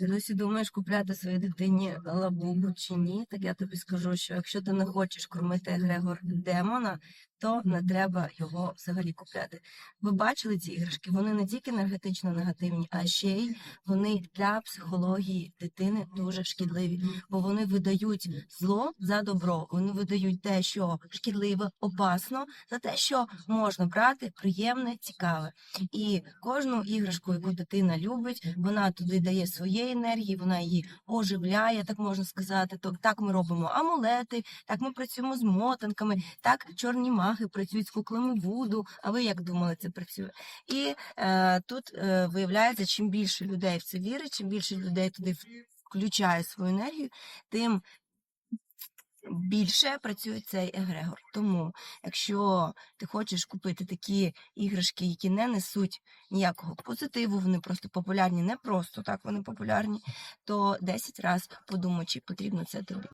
Ти досі думаєш купляти своїй дитині лабубу чи ні? Так я тобі скажу, що якщо ти не хочеш кормити Егрегор демона, то не треба його взагалі купляти. Ви бачили ці іграшки? Вони не тільки енергетично негативні, а ще й вони для психології дитини дуже шкідливі, бо вони видають зло за добро. Вони видають те, що шкідливе, опасно, за те, що можна брати приємне, цікаве. І кожну іграшку, яку дитина любить, вона туди дає своєї енергії, вона її оживляє, так можна сказати. Так ми робимо амулети, так ми працюємо з мотанками, так чорні маги працюють з куклами Вуду. А ви як думали, це працює? І е, тут е, виявляється, чим більше людей в це вірить, чим більше людей туди включає свою енергію, тим більше працює цей егрегор. Тому, якщо ти хочеш купити такі іграшки, які не несуть ніякого позитиву, вони просто популярні, не просто так вони популярні, то 10 разів подумай, чи потрібно це тобі.